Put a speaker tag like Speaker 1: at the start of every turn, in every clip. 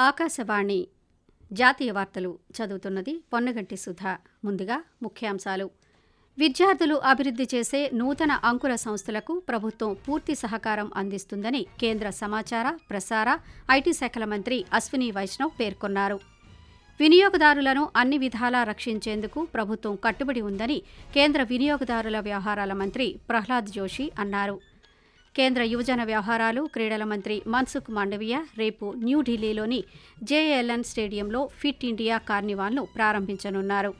Speaker 1: ఆకాశవాణి జాతీయ వార్తలు చదువుతున్నది పొన్నగంటి సుధ. ముందుగా ముఖ్యాంశాలు. విద్యార్థులు అభివృద్ధి చేసే నూతన అంకుర సంస్థలకు ప్రభుత్వం పూర్తి సహకారం అందిస్తుందని కేంద్ర సమాచార ప్రసార ఐటీ శాఖల మంత్రి అశ్విని వైష్ణవ్ పేర్కొన్నారు. వినియోగదారులను అన్ని విధాలా రక్షించేందుకు ప్రభుత్వం కట్టుబడి ఉందని కేంద్ర వినియోగదారుల వ్యవహారాల మంత్రి ప్రహ్లాద్ జోషి అన్నారు. కేంద్ర యువజన వ్యవహారాలు క్రీడల మంత్రి మన్సుఖ్ మాండవీయ రేపు న్యూఢిల్లీలోని జేఎల్ఎన్ స్టేడియంలో ఫిట్ ఇండియా కార్నివాల్ను ప్రారంభించనున్నారు.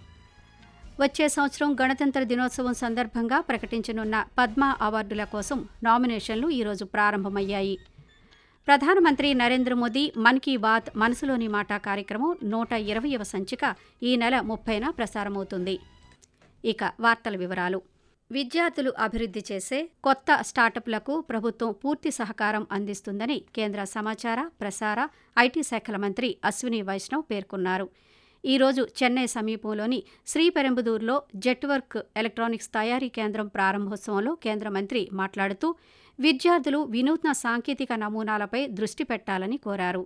Speaker 1: వచ్చే సంవత్సరం గణతంత్ర దినోత్సవం సందర్భంగా ప్రకటించనున్న పద్మ అవార్డుల కోసం నామినేషన్లు ఈరోజు ప్రారంభమయ్యాయి. ప్రధానమంత్రి నరేంద్ర మోదీ మన్ కీ బాత్ మనసులోని మాట కార్యక్రమం నూట ఇరవయవ సంచిక ఈ నెల ముప్పైన ప్రసారమవుతుంది. ఇక వార్తల వివరాలు. విద్యార్థులు అభివృద్ధి చేసే కొత్త స్టార్టప్లకు ప్రభుత్వం పూర్తి సహకారం అందిస్తుందని కేంద్ర సమాచార ప్రసార ఐటీ శాఖల మంత్రి అశ్విని వైష్ణవ్ పేర్కొన్నారు. ఈ రోజు చెన్నై సమీపంలోని శ్రీపెరంబుదూరులో జెట్వర్క్ ఎలక్ట్రానిక్స్ తయారీ కేంద్రం ప్రారంభోత్సవంలో కేంద్ర మంత్రి మాట్లాడుతూ విద్యార్థులు వినూత్న సాంకేతిక నమూనాలపై దృష్టి పెట్టాలని కోరారు.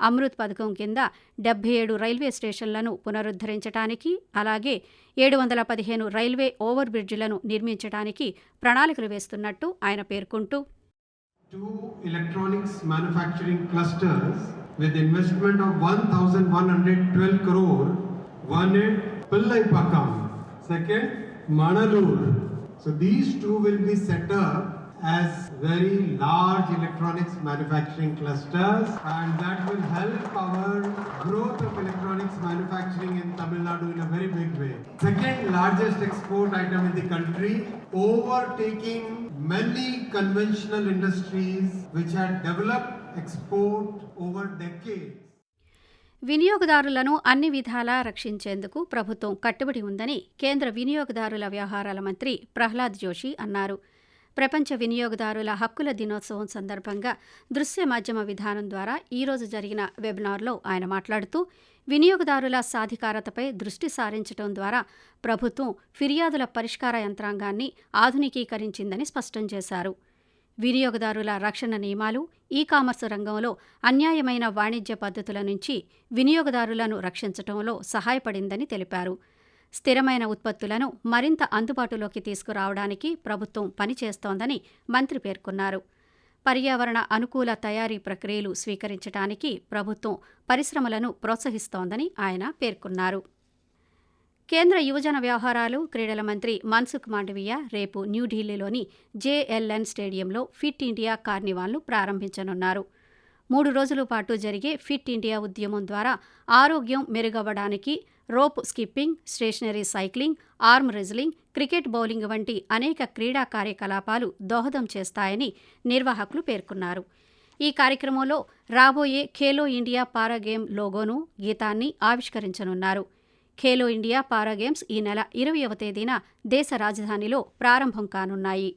Speaker 1: అమృత్ పథకం కింద డెబ్బై ఏడు రైల్వే స్టేషన్లను పునరుద్ధరించడానికి అలాగే ఏడు వందల పదిహేను రైల్వే ఓవర్ బ్రిడ్జ్లను నిర్మించడానికి ప్రణాళికలు వేస్తున్నట్టు ఆయన పేర్కొంటూ.
Speaker 2: Electronics with one hundred as very large electronics manufacturing clusters and that will help our growth of electronics manufacturing in Tamil Nadu in a very big way. Second largest export item in the country, overtaking many conventional industries which had developed export over decades.
Speaker 1: వినియోగదారులను అన్ని విధాలా రక్షించేందుకు ప్రభుత్వం కట్టుబడి ఉందని కేంద్ర వినియోగదారుల వ్యవహారాల మంత్రి ప్రహ్లాద్ జోషి అన్నారు ప్రపంచ వినియోగదారుల హక్కుల దినోత్సవం సందర్భంగా దృశ్య మాధ్యమ విధానం ద్వారా ఈరోజు జరిగిన వెబినార్లో ఆయన మాట్లాడుతూ వినియోగదారుల సాధికారతపై దృష్టి సారించడం ద్వారా ప్రభుత్వం ఫిర్యాదుల పరిష్కార యంత్రాంగాన్ని ఆధునికీకరించిందని స్పష్టం చేశారు. వినియోగదారుల రక్షణ నియమాలు ఈ కామర్స్ రంగంలో అన్యాయమైన వాణిజ్య పద్ధతుల నుంచి వినియోగదారులను రక్షించడంలో సహాయపడిందని తెలిపారు. స్థిరమైన ఉత్పత్తులను మరింత అందుబాటులోకి తీసుకురావడానికి ప్రభుత్వం పనిచేస్తోందని మంత్రి పేర్కొన్నారు. పర్యావరణ అనుకూల తయారీ ప్రక్రియలు స్వీకరించడానికి ప్రభుత్వం పరిశ్రమలను ప్రోత్సహిస్తోందని ఆయన పేర్కొన్నారు. కేంద్ర యువజన వ్యవహారాలు క్రీడల మంత్రి మన్సుఖ్ మాండవీయ రేపు న్యూఢిల్లీలోని జేఎల్ఎన్ స్టేడియంలో ఫిట్ ఇండియా కార్నివాల్ను ప్రారంభించనున్నారు. మూడు రోజుల పాటు జరిగే ఫిట్ ఇండియా ఉద్యమం ద్వారా ఆరోగ్యం మెరుగవ్వడానికి rope skipping stationary cycling arm wrestling cricket bowling వంటి అనేక క్రీడా కార్యకలాపాలు దోహదం చేస్తాయని నిర్వాహకులు పేర్కొన్నారు. ఈ కార్యక్రమంలో రాబోయే ఖేలో ఇండియా పారా గేమ్ లోగోను గీతాన్ని ఆవిష్కరించనున్నారు. ఖేలో ఇండియా పారా గేమ్స్ ఈ నెల ఇరవయవ తేదీన దేశ రాజధానిలో ప్రారంభం కానున్నాయి.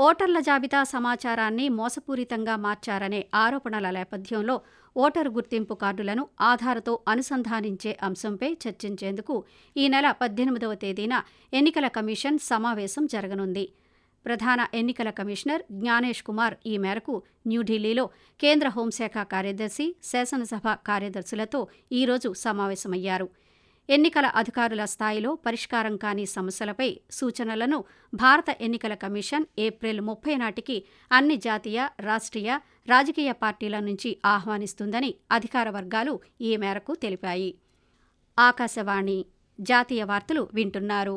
Speaker 1: ఓటర్ల జాబితా సమాచారాన్ని మోసపూరితంగా మార్చారనే ఆరోపణల నేపథ్యంలో ఓటరు గుర్తింపు కార్డులను ఆధార్తో అనుసంధానించే అంశంపై చర్చించేందుకు ఈ నెల పద్దెనిమిదవ తేదీన ఎన్నికల కమిషన్ సమావేశం జరగనుంది. ప్రధాన ఎన్నికల కమిషనర్ జ్ఞానేష్ కుమార్ ఈ మేరకు న్యూఢిల్లీలో కేంద్ర హోంశాఖ కార్యదర్శి శాసనసభ కార్యదర్శులతో ఈరోజు సమావేశమయ్యారు. ఎన్నికల అధికారుల స్థాయిలో పరిష్కారం కాని సమస్యలపై సూచనలను భారత ఎన్నికల కమిషన్ ఏప్రిల్ ముప్పై నాటికి అన్ని జాతీయ రాష్ట్రీయ రాజకీయ పార్టీల నుంచి ఆహ్వానిస్తుందని అధికార వర్గాలు ఈ మేరకు తెలిపాయి. ఆకాశవాణి జాతీయ వార్తలు వింటున్నారు.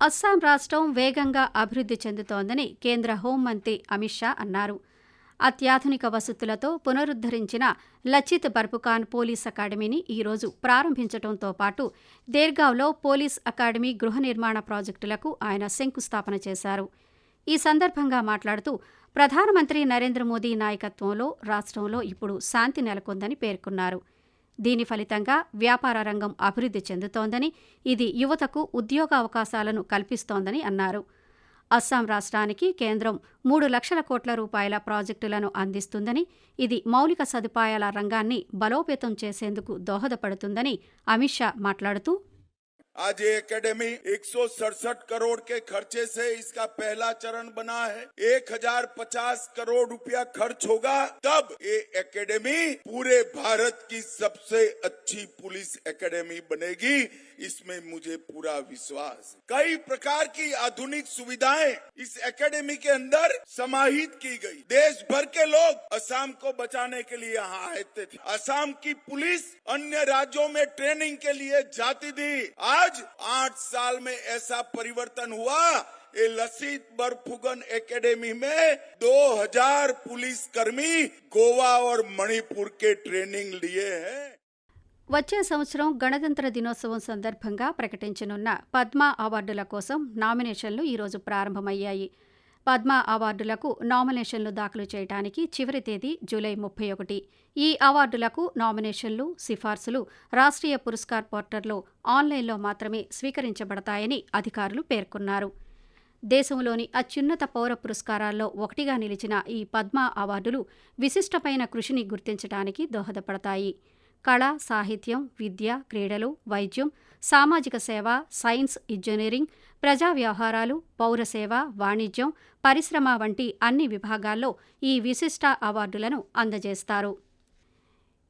Speaker 1: అస్సాం రాష్ట్రం వేగంగా అభివృద్ధి చెందుతోందని కేంద్ర హోంమంత్రి అమిత్ షా అన్నారు. అత్యాధునిక వసతులతో పునరుద్ధరించిన లచిత్ బర్పుఖాన్ పోలీస్ అకాడమీని ఈరోజు ప్రారంభించడంతో పాటు దేర్గావ్లో పోలీస్ అకాడమీ గృహ నిర్మాణ ప్రాజెక్టులకు ఆయన శంకుస్థాపన చేశారు. ఈ సందర్భంగా మాట్లాడుతూ ప్రధానమంత్రి నరేంద్ర మోదీ నాయకత్వంలో రాష్ట్రంలో ఇప్పుడు శాంతి నెలకొందని పేర్కొన్నారు. దీని ఫలితంగా వ్యాపార రంగం అభివృద్ధి చెందుతోందని ఇది యువతకు ఉద్యోగావకాశాలను కల్పిస్తోందని అన్నారు. అస్సాం రాష్ట్రానికి కేంద్రం మూడు లక్షల కోట్ల రూపాయల ప్రాజెక్టులను అందిస్తుందని ఇది మౌలిక సదుపాయాల రంగాన్ని బలోపేతం చేసేందుకు దోహదపడుతుందని అమిత్ షా మాట్లాడుతూ
Speaker 3: आज ये एकेडमी एक सौ सड़सठ करोड़ के खर्चे से इसका पहला चरण बना है। एक हज़ार पचास करोड़ रुपया खर्च होगा। तब ये एकेडमी पूरे भारत की सबसे अच्छी पुलिस एकेडमी बनेगी। इसमें मुझे पूरा विश्वास कई प्रकार की आधुनिक सुविधाएँ इस एकेडमी के अंदर समाहित की गई। देश भर के लोग असम को बचाने के लिए यहाँ आते थे। असम की पुलिस अन्य राज्यों में ट्रेनिंग के लिए जाती थी। आज आठ साल में ऐसा परिवर्तन हुआ ये लसित बरफुगन एकेडमी में 2000 पुलिस कर्मी गोवा और मणिपुर के ट्रेनिंग लिए हैं
Speaker 1: వచ్చే సంవత్సరం గణతంత్ర దినోత్సవం సందర్భంగా ప్రకటించనున్న పద్మ అవార్డుల కోసం నామినేషన్లు ఈరోజు ప్రారంభమయ్యాయి పద్మ అవార్డులకు నామినేషన్లు దాఖలు చేయడానికి చివరి తేదీ జూలై ముప్పై ఒకటి. ఈ అవార్డులకు నామినేషన్లు సిఫార్సులు రాష్ట్రీయ పురస్కార్ పోర్టల్లో ఆన్లైన్లో మాత్రమే స్వీకరించబడతాయని అధికారులు పేర్కొన్నారు. దేశంలోని అత్యున్నత పౌర పురస్కారాల్లో ఒకటిగా నిలిచిన ఈ పద్మ అవార్డులు విశిష్టమైన కృషిని గుర్తించడానికి దోహదపడతాయి. కళ సాహిత్యం విద్య క్రీడలు వైద్యం సామాజిక సేవ సైన్స్ ఇంజనీరింగ్ ప్రజా వ్యవహారాలు పౌరసేవ వాణిజ్యం పరిశ్రమ వంటి అన్ని విభాగాల్లో ఈ విశిష్ట అవార్డులను అందజేస్తారు.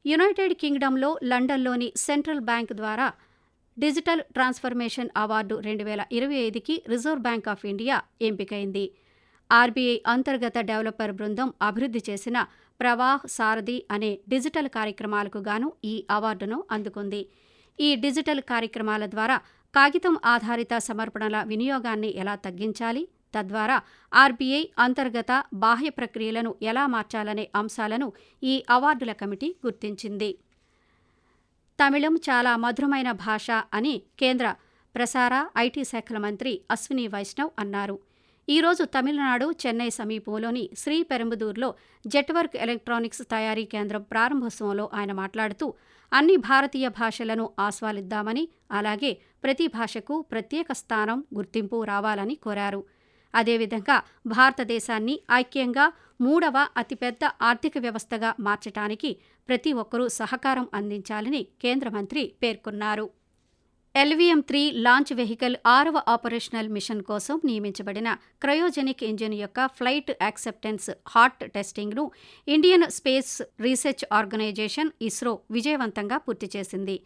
Speaker 1: యునైటెడ్ కింగ్డంలో లండన్లోని సెంట్రల్ బ్యాంక్ ద్వారా డిజిటల్ ట్రాన్స్ఫర్మేషన్ అవార్డు రెండు వేల ఇరవై ఐదుకి రిజర్వ్ బ్యాంక్ ఆఫ్ ఇండియా ఎంపికైంది. ఆర్బీఐ అంతర్గత డెవలపర్ బృందం అభివృద్ధి చేసిన ప్రవాహ్ సారథి అనే డిజిటల్ కార్యక్రమాలకు గాను ఈ అవార్డును అందుకుంది. ఈ డిజిటల్ కార్యక్రమాల ద్వారా కాగితం ఆధారిత సమర్పణల వినియోగాన్ని ఎలా తగ్గించాలి? తద్వారా ఆర్బీఐ అంతర్గత బాహ్య ప్రక్రియలను ఎలా మార్చాలనే అంశాలను ఈ అవార్డుల కమిటీ గుర్తించింది. తమిళం చాలా మధురమైన భాష అని కేంద్ర ప్రసార ఐటీ శాఖల మంత్రి అశ్విని వైష్ణవ్ అన్నారు. ఈరోజు తమిళనాడు చెన్నై సమీపంలోని శ్రీ పెరంబదూర్లో జెట్వర్క్ ఎలక్ట్రానిక్స్ తయారీ కేంద్రం ప్రారంభోత్సవంలో ఆయన మాట్లాడుతూ అన్ని భారతీయ భాషలను ఆస్వాదిద్దామని అలాగే ప్రతి భాషకు ప్రత్యేక స్థానం గుర్తింపు రావాలని కోరారు. అదేవిధంగా భారతదేశాన్ని ఐక్యంగా మూడవ అతిపెద్ద ఆర్థిక వ్యవస్థగా మార్చటానికి ప్రతి ఒక్కరూ సహకారం అందించాలని కేంద్ర మంత్రి పేర్కొన్నారు. ఎల్వీఎం త్రీ లాంచ్ వెహికల్ ఆరవ ఆపరేషనల్ మిషన్ కోసం నియమించబడిన క్రయోజెనిక్ ఇంజిన్ యొక్క flight acceptance hot టెస్టింగ్ను Indian space research organisation ISRO విజయవంతంగా పూర్తి చేసింది.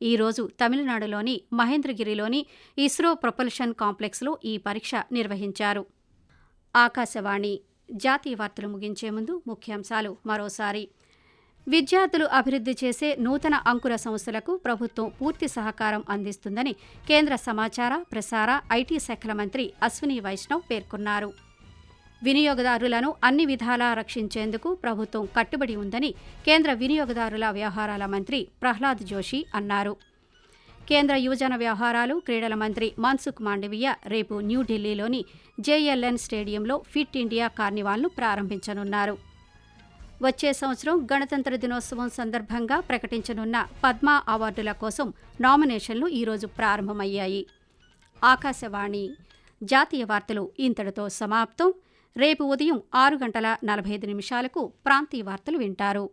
Speaker 1: ఈ రోజు తమిళనాడులోని మహేంద్రగిరిలోని ఇస్రో ప్రొపల్షన్ కాంప్లెక్స్లో ఈ పరీక్ష నిర్వహించారు. ఆకాశవాణి జాతీయ వార్తలు ముగించే ముందు ముఖ్యాంశాలు మరోసారి. విద్యార్థులు అభివృద్ధి చేసే నూతన అంకుర సంస్థలకు ప్రభుత్వం పూర్తి సహకారం అందిస్తుందని కేంద్ర సమాచార ప్రసార ఐటీ శాఖల మంత్రి అశ్విని వైష్ణవ్ పేర్కొన్నారు. వినియోగదారులను అన్ని విధాలా రక్షించేందుకు ప్రభుత్వం కట్టుబడి ఉందని కేంద్ర వినియోగదారుల వ్యవహారాల మంత్రి ప్రహ్లాద్ జోషి అన్నారు. కేంద్ర యువజన వ్యవహారాలు క్రీడల మంత్రి మన్సుఖ్ మాండవీయ రేపు న్యూఢిల్లీలోని జేఎల్ఎన్ స్టేడియంలో ఫిట్ ఇండియా కార్నివాల్ను ప్రారంభించనున్నారు. వచ్చే సంవత్సరం గణతంత్ర దినోత్సవం సందర్భంగా ప్రకటించనున్న పద్మ అవార్డుల కోసం నామినేషన్లు ఈరోజు ప్రారంభమయ్యాయి. ఆకాశవాణి జాతీయ వార్తలు ఇంతటితో సమాప్తం. రేపు ఉదయం ఆరు గంటల నలభై ఐదు నిమిషాలకు ప్రాంతీయ వార్తలు వింటారు.